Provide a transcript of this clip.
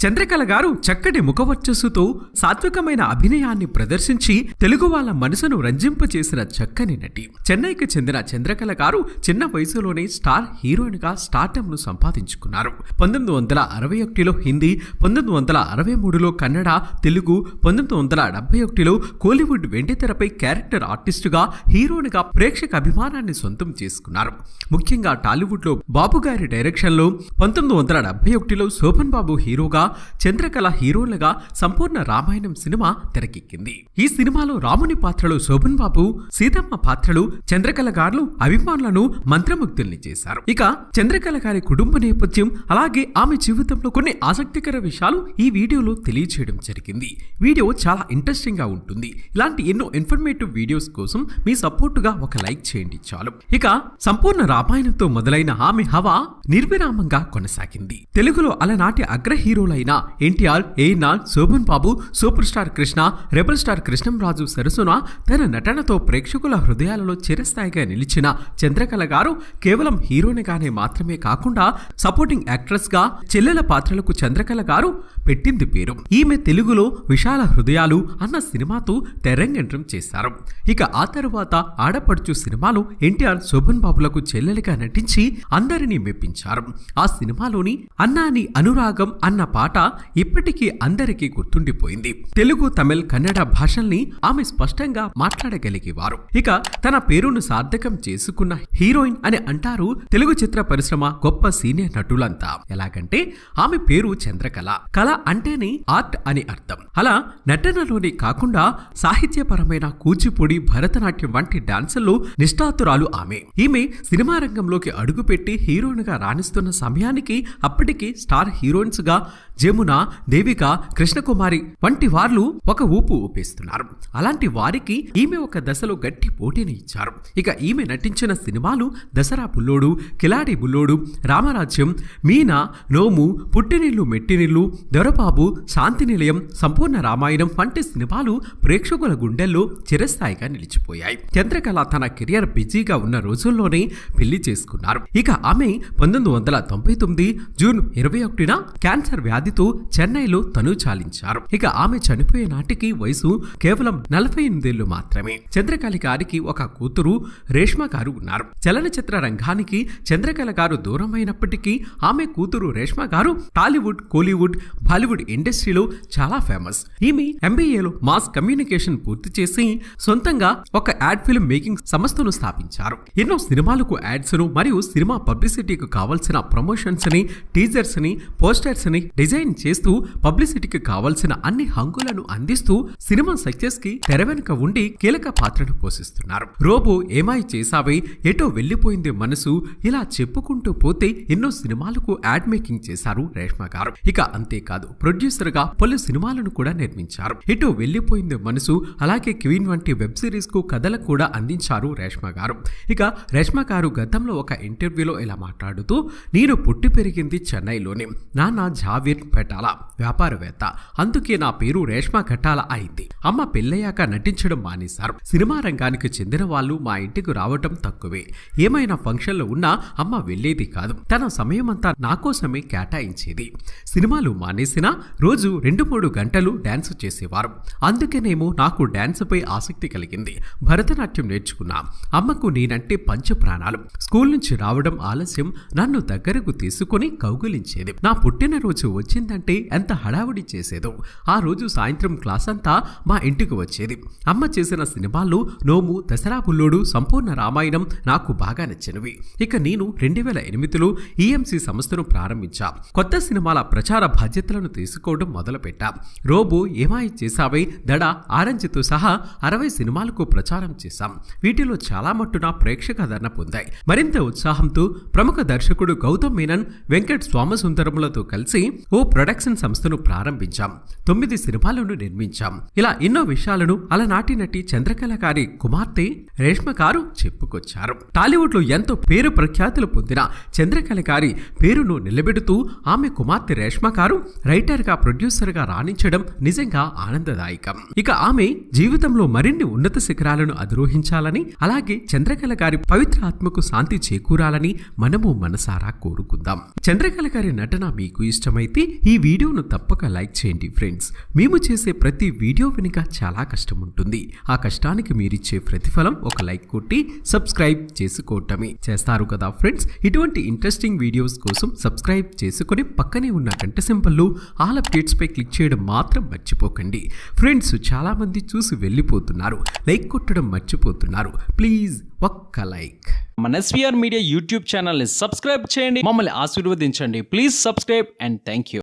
చంద్రకళ గారు చక్కటి ముఖవర్చస్సుతో సాత్వికమైన అభినయాన్ని ప్రదర్శించి తెలుగు వాళ్ళ మనసును రంజింపచేసిన చక్కని నటి. చెన్నైకి చెందిన చంద్రకళ గారు చిన్న వయసులోనే స్టార్ హీరోయిన్గా స్టార్టమ్ను సంపాదించుకున్నారు. పంతొమ్మిది వందల అరవై ఒకటిలో హిందీ పంతొమ్మిది వందల అరవై మూడులో కన్నడ తెలుగు పంతొమ్మిది వందల డెబ్బై ఒకటిలో కోలీవుడ్ వెండితెరపై క్యారెక్టర్ ఆర్టిస్టుగా హీరోయిన్గా ప్రేక్షక అభిమానాన్ని సొంతం చేసుకున్నారు. ముఖ్యంగా టాలీవుడ్లో బాబు గారి డైరెక్షన్లో పంతొమ్మిది వందల డెబ్బై ఒకటిలో శోభన్ బాబు హీరోగా చంద్రకళ హీరోలుగా సంపూర్ణ రామాయణం సినిమా తెరకెక్కింది. ఈ సినిమాలో రాముని పాత్రలు శోభన్ బాబు సీతమ్మ పాత్రలు చంద్రకళ గారు అభిమానులను మంత్రముగ్ధుల్ని చేశారు. ఇక చంద్రకళ గారి కుటుంబ నేపథ్యం అలాగే ఆమె జీవితంలో కొన్ని ఆసక్తికర విషయాలు ఈ వీడియోలో తెలియజేయడం జరిగింది. వీడియో చాలా ఇంట్రెస్టింగ్గా ఉంటుంది. ఇలాంటి ఎన్నో ఇన్ఫర్మేటివ్ వీడియోస్ కోసం మీ సపోర్టుగా ఒక లైక్ చేయండి చాలు. ఇక సంపూర్ణ రామాయణంతో మొదలైన ఆమె హవా నిర్విరామంగా కొనసాగింది. తెలుగులో అలనాటి అగ్ర హీరోల హీరోలైన NTR ANR Sobhan Babu super star Krishna rebel star Krishnamraju సరసున తన నటనతో ప్రేక్షకుల హృదయాలలో చిరస్థాయిగా నిలిచిన చంద్రకళ గారు కేవలం హీరోనిగానే మాత్రమే కాకుండా సపోర్టింగ్ యాక్ట్రెస్గా చెల్లెల పాత్రలకు చంద్రకళ గారు పెట్టింది పేరు. ఈమె తెలుగులో విశాల హృదయాలు అన్న సినిమాతో తెరంగేట్రం చేశారు. ఇక ఆ తరువాత ఆడపడుచు సినిమాలో ఎన్టీఆర్ శోభన్ బాబులకు చెల్లెలిగా నటించి అందరినీ మెప్పించారు. ఆ సినిమాలోని అన్నాని అనురాగం అన్న పాట ఇప్పటికీ అందరికీ గుర్తుండిపోయింది. తెలుగు తమిళ్ కన్నడ భాషల్ని ఆమె స్పష్టంగా మాట్లాడగలిగేవారు. ఇక తన పేరును సార్థకం చేసుకున్న హీరోయిన్ అని అంటారు తెలుగు చిత్ర పరిశ్రమ గొప్ప సీనియర్ నటులంతా. ఎలాగంటే ఆమె పేరు చంద్రకళ. కళ అంటేనే ఆర్ట్ అని అర్థం. అలా నటనలోనే కాకుండా సాహిత్యపరమైన కూచిపూడి భరతనాట్యం వంటి డాన్సుల్లో నిష్ఠాతురాలు ఆమె. ఈమె సినిమా రంగంలోకి అడుగుపెట్టి హీరోయిన్గా రాణిస్తున్న సమయానికి అప్పటికి స్టార్ హీరోయిన్స్గా జమున దేవిక కృష్ణకుమారి వంటి వార్లు ఒక ఊపు ఊపేస్తున్నారు. అలాంటి వారికి ఈమె ఒక దశలో గట్టి పోటీని ఇచ్చారు. ఇక ఈమె నటించిన సినిమాలు దసరా బుల్లోడు కిలాడి బుల్లోడు రామరాజ్యం మీనా నోము పుట్టినిల్లు మెట్టినిల్లు దొరబాబు శాంతి నిలయం సంపూర్ణ రామాయణం వంటి సినిమాలు ప్రేక్షకుల గుండెల్లో చిరస్థాయిగా నిలిచిపోయాయి. చంద్రకళ తన కెరియర్ బిజీగా ఉన్న రోజుల్లోనే పెళ్ళి చేసుకున్నారు. ఇక ఆమె పంతొమ్మిది వందల తొంభై తొమ్మిది జూన్ ఇరవై ఒకటిన క్యాన్సర్ వ్యాధి వ్యాధితో చెన్నైలో తను చాలించారు. ఇక ఆమె చనిపోయే నాటికి వయసు కేవలం నలభై ఎనిమిదేళ్ళు మాత్రమే. చంద్రకళ గారికి ఒక కూతురు రేష్మ గారు ఉన్నారు. చలనచిత్ర రంగానికి చంద్రకళ గారు దూరమైనప్పటికీ ఆమె కూతురు రేష్మ గారు టాలీవుడ్ కోలీవుడ్ బాలీవుడ్ ఇండస్ట్రీలో చాలా ఫేమస్. ఈమె ఎంబీఏలో మాస్ కమ్యూనికేషన్ పూర్తి చేసి సొంతంగా ఒక యాడ్ ఫిల్మ్ మేకింగ్ సంస్థను స్థాపించారు. ఎన్నో సినిమాలకు యాడ్స్ను మరియు సినిమా పబ్లిసిటీకి కావాల్సిన ప్రమోషన్స్ని టీజర్స్ని పోస్టర్స్ని డిజైన్ చేస్తూ పబ్లిసిటీకి కావాల్సిన అన్ని హంగులను అందిస్తూ సినిమా సక్సెస్కి తెర వెనుక ఉండి కీలక పాత్రను పోషిస్తున్నారు. రోబో ఏమాయి చేసావే ఎటో వెళ్ళిపోయింది మనసు? ఇలా చెప్పుకుంటూ పోతే ఎన్నో సినిమాలకు యాడ్ మేకింగ్ చేశారు రేష్మ గారు. ఇక అంతేకాదు ప్రొడ్యూసర్గా పలు సినిమాలను కూడా నిర్మించారు. ఎటో వెళ్ళిపోయింది మనసు? అలాగే క్వీన్ వంటి వెబ్ సిరీస్కు కథలకు కూడా అందించారు రేష్మ గారు. ఇక రేష్మ గారు గతంలో ఒక ఇంటర్వ్యూలో ఇలా మాట్లాడుతూ నేను పుట్టి పెరిగింది చెన్నైలోనే. నాన్న జావీర్ పెటాల వ్యాపారవేత్త. అందుకే నా పేరు రేష్మా ఘటాల అయింది. అమ్మ పెళ్ళయ్యాక నటించడం మానేశారు. సినిమా రంగానికి చెందిన వాళ్ళు మా ఇంటికి రావటం తక్కువే. ఏమైనా ఫంక్షన్లు ఉన్నా అమ్మ వెళ్ళేది కాదు. తన సమయమంతా నా కోసమే కేటాయించేది. సినిమాలు మానేసినా రోజు రెండు మూడు గంటలు డాన్స్ చేసేవారు. అందుకేనేమో నాకు డాన్స్ పై ఆసక్తి కలిగింది. భరతనాట్యం నేర్చుకున్నా. అమ్మకు నేనంటే పంచ ప్రాణాలు స్కూల్ నుంచి రావడం ఆలస్యం నన్ను దగ్గరకు తీసుకొని కౌగులించేది. నా పుట్టినరోజు వచ్చిందంటే ఎంత హడావుడి చేసేదో. ఆ రోజు సాయంత్రం క్లాస్ అంతా మా ఇంటికి వచ్చేది. అమ్మ చేసిన సినిమాల్లో నోము దసరా బుల్లోడు సంపూర్ణ రామాయణం నాకు బాగా నచ్చినవి. ఇక నేను రెండు వేల ఎనిమిదిలో ఈఎంసీ సంస్థను ప్రారంభించా. కొత్త సినిమాల ప్రచార బాధ్యతలను తీసుకోవడం మొదలుపెట్టా. రోబో ఏమాయి చేసావై దడ ఆరెంజ్తో సహా అరవై సినిమాలకు ప్రచారం చేశాం. వీటిలో చాలా మట్టున ప్రేక్షకాదరణ పొందాయి. మరింత ఉత్సాహంతో ప్రముఖ దర్శకుడు గౌతమ్ మీనన్ వెంకట్ స్వామసుందరములతో కలిసి ఓ ఓ ప్రొడక్షన్ సంస్థను ప్రారంభించాం. తొమ్మిది సినిమాలను నిర్మించాం. ఇలా ఎన్నో విషయాలను అలనాటి నటి చంద్రకళ గారి కుమార్తె రేష్మ గారు చెప్పుకొచ్చారు. టాలీవుడ్లో ఎంతో పేరు ప్రఖ్యాతులు పొందిన చంద్రకళ గారి పేరును నిలబెడుతూ ఆమె కుమార్తె రేష్మ గారు రైటర్గా ప్రొడ్యూసర్గా రాణించడం నిజంగా ఆనందదాయకం. ఇక ఆమె జీవితంలో మరిన్ని ఉన్నత శిఖరాలను అధిరోహించాలని అలాగే చంద్రకళ గారి పవిత్ర ఆత్మకు శాంతి చేకూరాలని మనము మనసారా కోరుకుందాం. చంద్రకళ గారి నటన మీకు ఇష్టమైతే ఈ వీడియోను తప్పక లైక్ చేయండి ఫ్రెండ్స్. మేము చేసే ప్రతి వీడియో వెనుక చాలా కష్టం ఉంటుంది. ఆ కష్టానికి మీరిచ్చే ప్రతిఫలం ఒక లైక్ కొట్టి సబ్స్క్రైబ్ చేసుకోవటమే. చేస్తారు కదా ఫ్రెండ్స్? ఇటువంటి ఇంట్రెస్టింగ్ వీడియోస్ కోసం సబ్స్క్రైబ్ చేసుకొని పక్కనే ఉన్న గంట సింబల్లో ఆల్ అప్డేట్స్ పై క్లిక్ చేయడం మాత్రం మర్చిపోకండి. ఫ్రెండ్స్ చాలా మంది చూసి వెళ్ళిపోతున్నారు. లైక్ కొట్టడం మర్చిపోతున్నారు. ప్లీజ్ ఒక్క లైక్. మన ఎస్వీఆర్ మీడియా యూట్యూబ్ ఛానల్ని సబ్స్క్రైబ్ చేయండి. మమ్మల్ని ఆశీర్వదించండి. Please subscribe and thank you